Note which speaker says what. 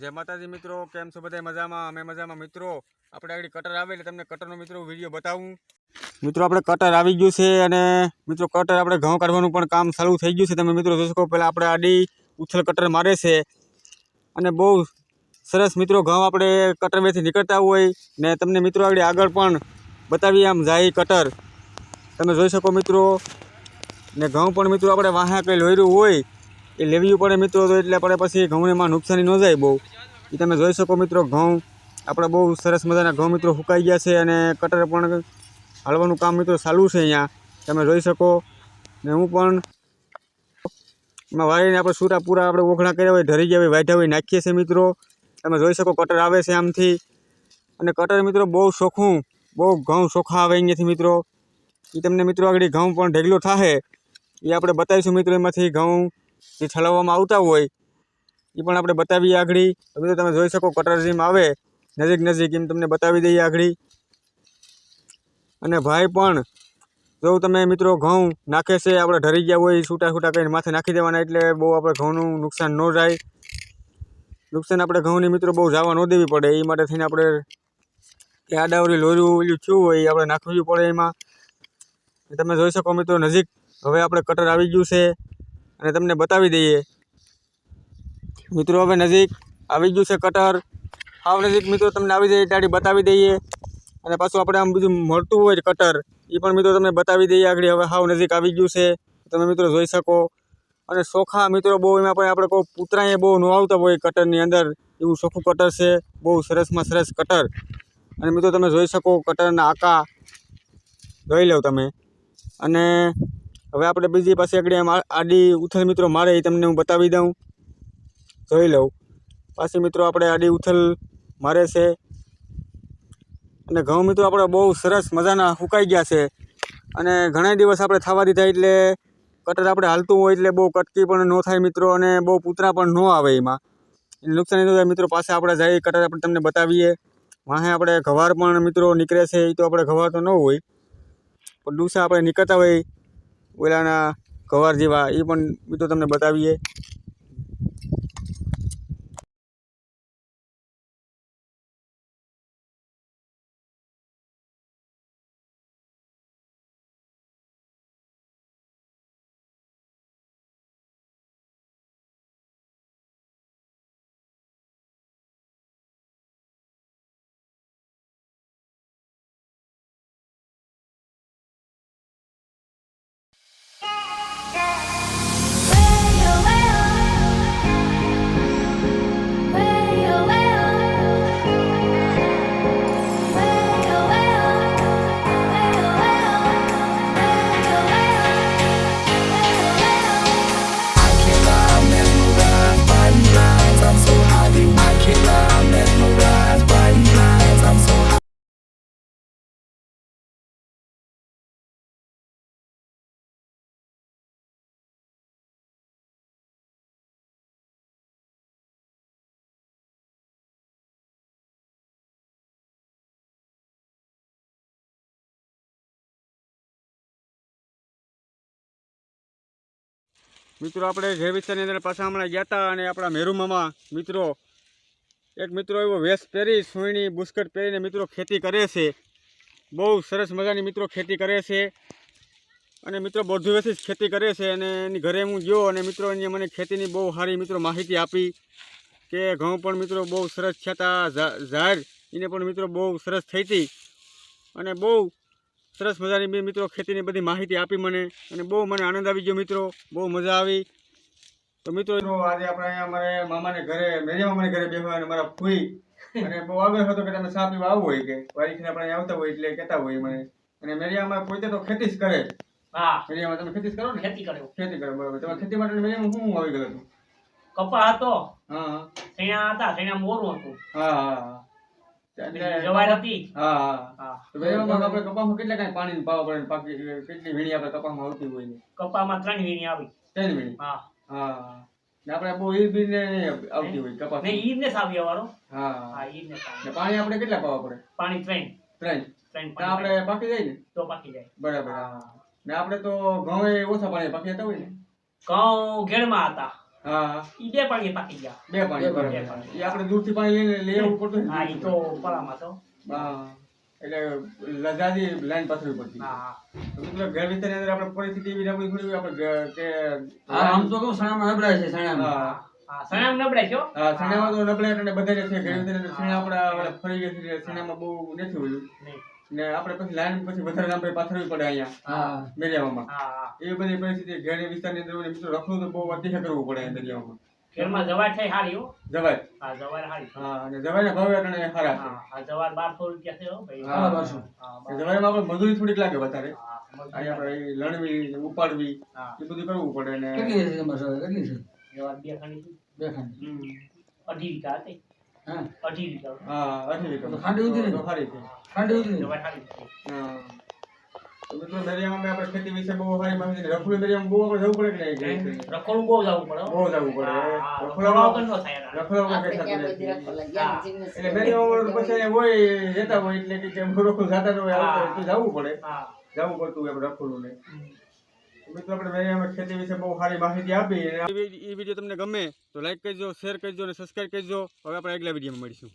Speaker 1: જય માતાજી મિત્રો, કેમ છો બધા મજામાં? અમે મજામાં. મિત્રો, આપણે આગળ કટર આવે એટલે તમને કટરનો મિત્રો વીડિયો બતાવું. મિત્રો, આપણે કટર આવી ગયું છે અને મિત્રો કટર આપણે ઘઉં કાઢવાનું પણ કામ ચાલુ થઈ ગયું છે. તમે મિત્રો જોઈ શકો, પહેલાં આપણે આડી ઉથલ કટર મારે છે. અને બહુ સરસ મિત્રો, ઘઉં આપણે કટરમાંથી નીકળતા હોય ને તમને મિત્રો આગળ આગળ પણ બતાવીએ આમ જાય કટર તમે જોઈ શકો મિત્રો, ને ઘઉં પણ મિત્રો આપણે વાહા કંઈ લોયરું હોય એ લેવી પડે મિત્રો તો એટલે આપણે પછી ઘઉંમાં નુકસાની ન જાય બહુ. એ તમે જોઈ શકો મિત્રો ઘઉં. આપણે બહુ સરસ મજાના ઘઉં મિત્રો સુકાઈ ગયા છે અને કટર પણ હાલવાનું કામ મિત્રો ચાલુ છે અહીંયા. તમે જોઈ શકો. ને હું પણ એમાં વાળીને આપણે સૂટા પૂરા આપણે ઓખણા કર્યા હોય ધરી ગયા હોય, વાઢ્યા હોય, નાખીએ છીએ મિત્રો. તમે જોઈ શકો કટર આવે છે આમથી. અને કટર મિત્રો બહુ શોખું બહુ ઘઉં ચોખ્ખા આવે અહીંયાથી મિત્રો. એ તમને મિત્રો આગળ ઘઉં પણ ઢેગલો થાય એ આપણે બતાવીશું મિત્રો એમાંથી ઘઉં. જે ઠલવવામાં આવતા હોય એ પણ આપણે બતાવીએ આગળ. તો તમે જોઈ શકો કટર જેમ આવે, નજીક નજીક એમ તમને બતાવી દઈએ આગળ. અને ભાઈ પણ, જો તમે મિત્રો ઘઉં નાખે છે, આપણે ઢરી ગયા હોય છૂટા છૂટા કરીને માથે નાખી દેવાના, એટલે બહુ આપણે ઘઉંનું નુકસાન ન જાય. નુકસાન આપણે ઘઉંની મિત્રો બહુ જવા ન દેવી પડે એ માટે થઈને આપણે કે આડાવરી લોરું ઓલું થયું હોય એ આપણે નાખવું પડે એમાં. તમે જોઈ શકો મિત્રો નજીક, હવે આપણે કટર આવી ગયું છે. અને તમને બતાવી દઈએ. મિત્રો, હવે નજીક આવી ગયું છે કટર. આવ નજીક મિત્રો, તમને આવી જઈએ, ગાડી બતાવી દઈએ. અને પાછું આપણે આમ બીજું મળતું હોય કટર એ પણ મિત્રો તમને બતાવી દઈએ આગળ. હવે હાવ નજીક આવી ગયું છે. તમે મિત્રો જોઈ શકો. અને ચોખા મિત્રો, બહુ એમાં પણ આપણે કોઈ પૂતરાએ બહુ ન આવતા હોય કટરની અંદર. એવું ચોખ્ખું કટર છે. બહુ સરસમાં સરસ કટર. અને મિત્રો, તમે જોઈ શકો કટરના આકા. જોઈ લો તમે. અને હવે આપણે બીજી પાસે આગળ એમ આડી ઉથલ મિત્રો મારે એ તમને હું બતાવી દઉં. જોઈ લઉં. પાછી મિત્રો આપણે આડી ઉથલ મારે છે. અને ઘઉં મિત્રો આપણે બહુ સરસ મજાના સુકાઈ ગયા છે. અને ઘણા દિવસ આપણે થવા દીધા એટલે કટર આપણે હાલતું હોય એટલે બહુ કટકી પણ ન થાય મિત્રો અને બહુ પૂતરા પણ ન આવે એમાં. એટલે નુકસાન થાય મિત્રો પાસે આપણે જઈએ કટર આપણે તમને બતાવીએ. વાહે આપણે ઘવાર પણ મિત્રો નીકળે છે એ તો આપણે ઘવાર તો ન હોય. પણ ડૂસા આપણે નીકળતા હોય ઓલાના કવર જેવા એ પણ મિત્રો તમને બતાવીએ. મિત્રો, આપણે જે વિસ્તારની અંદર પાછા હમણાં ગયા હતા અને આપણા મેરુમામાં મિત્રો, એક મિત્રો એવો વેશ પહેરી, સુઈણી, બુસ્કટ પહેરીને મિત્રો ખેતી કરે છે. બહુ સરસ મજાની મિત્રો ખેતી કરે છે. અને મિત્રો, બધું વેથી જ ખેતી કરે છે અને એની ઘરે હું ગયો અને મિત્રો એને મને ખેતીની બહુ સારી મિત્રો માહિતી આપી કે ઘઉં પણ મિત્રો બહુ સરસ થયા હતા ઝાડ, એને પણ મિત્રો બહુ સરસ થઈ હતી. અને બહુ સરસ મજાની બે મિત્રો ખેતીની બધી માહિતી આપી મને અને બહુ મને આનંદ આવી ગયો મિત્રો. બહુ મજા આવી. તો મિત્રો આજે આપણે અહીંયા અમારે મામાને ઘરે મેરી મામાને ઘરે બેસવા અને મારા ફૂઈ અને બહુ આગળ હતો કે તમે ચા પીવા આવું હોય કે વારીખને આપણે આવતા હોય એટલે કહેતા હોય મને. અને મેરિયામાં પોતે તો ખેતી જ કરે.
Speaker 2: હા.
Speaker 1: મેરિયામાં તમે ખેતી કરો ને?
Speaker 2: ખેતી કરો.
Speaker 1: ખેતી કરો બરાબર. તમારે ખેતી માટે મેરિયામાં શું આવી ગયું હતું?
Speaker 2: કપા હતો.
Speaker 1: હા. હા
Speaker 2: સૈણા હતા ત્યાં મોરું હતું.
Speaker 1: હા હા.
Speaker 2: કપામાં ત્રણ વીણી આવી.
Speaker 1: ત્રણ વીણી?
Speaker 2: હા.
Speaker 1: હા. આપણે બહુ ને આવતી હોય કપાસ
Speaker 2: ને ઈ ને સાવ્યા વાળો.
Speaker 1: હા.
Speaker 2: હા ને.
Speaker 1: પાણી આપણે કેટલા પાવા પડે?
Speaker 2: પાણી ત્રણ.
Speaker 1: ત્રણ.
Speaker 2: ત્રણ
Speaker 1: તો આપણે પાકી જાય ને?
Speaker 2: તો પાકી જાય.
Speaker 1: બરાબર હા. ને આપણે તો ઘઉં ઓછા પાણી પાકી જતા હોય ને?
Speaker 2: ઘઉં ઘેડમાં હતા.
Speaker 1: હા.
Speaker 2: ઈ બે પાણી પાકી ગયા.
Speaker 1: બે પાણી
Speaker 3: બે પાણી.
Speaker 1: એ આપણે દૂરથી પાણી લઈને લઈ આવવું પડતું
Speaker 2: હા ઈ તો પરામાં તો.
Speaker 1: હા. એટલે લજાજી લાઈન પથરવી પડતી.
Speaker 2: હા
Speaker 1: તો મિત્રો ઘર વિસ્તારની અંદર આપણે પરિસ્થિતિ એવી રાખવી થોડી આપણે કે
Speaker 3: આમ તો કહું સણામાં નબળાય છે સણામાં.
Speaker 1: હા.
Speaker 2: સણામ નબળાય છો
Speaker 1: હા. છેણામાં તો નબળાઈ એટલે બધાને છે ઘર વિસ્તારની અંદર આપણા ફરી ગયા છીએ છેણામાં બહુ નથી હોયું ને આપણે પછી લાઈન પછી વધારે લાંબી પાથરવી પડે અહીંયા
Speaker 3: હા.
Speaker 1: દરિયામાં
Speaker 2: હા હા.
Speaker 1: બધી પરિસ્થિતિ ઘર વિસ્તારની અંદર મિત્રો રખડું તો બહુ અતિશય કરવું પડે દરિયામાં
Speaker 2: ઘરમાં જવાર છે હારી હો.
Speaker 1: જવાય.
Speaker 2: હા જવાર હારી
Speaker 1: હા અને જવાયના ભાવ એટલે સારા છે.
Speaker 2: હા જવાર બારસો રૂપિયા છે હો ભાઈ.
Speaker 1: હા, આપણે મજૂરી થોડીક લાગે વધારે. અહીંયા આપણે લણવી ઉપાડવી એ બધું કરવું પડે ને
Speaker 3: કેટલી છે કેટલી છે?
Speaker 2: જવાર બે ખાંડી
Speaker 3: બે ખાંડ.
Speaker 2: અઢી વીઘા હતી. અઢી વીઘા.
Speaker 1: હા અઢી
Speaker 3: તો ખાંડી ઉતરી ને?
Speaker 1: તો સારી છે
Speaker 3: ખાંડ ઉતરી
Speaker 2: જવાર હારી હતી.
Speaker 1: હા. તો મિત્રો દરિયામાં આપણે ખેતી વિશે બહુ સારી માહિતી. રખડું દરિયામાં બહુ આપણે જવું પડે કે નહીં?
Speaker 2: રખોડું બહુ જવું પડે
Speaker 1: બહુ જવું પડે.
Speaker 2: રખોડા વગર નો થાય
Speaker 1: એટલે દરિયામાં પછી હોય જતા હોય એટલે કે રખડું જાતા હોય જવું પડે. જવું પડતું હોય આપણે રખડું ને મિત્રો, આપણે વેરિયામાં ખેતી વિશે બહુ સારી માહિતી આપી એ વીડિયો તમને ગમે તો લાઈક કરજો શેર કરજો અને સબસ્ક્રાઈબ કરજો. હવે આપણે આગલા વિડીયોમાં મળીશું.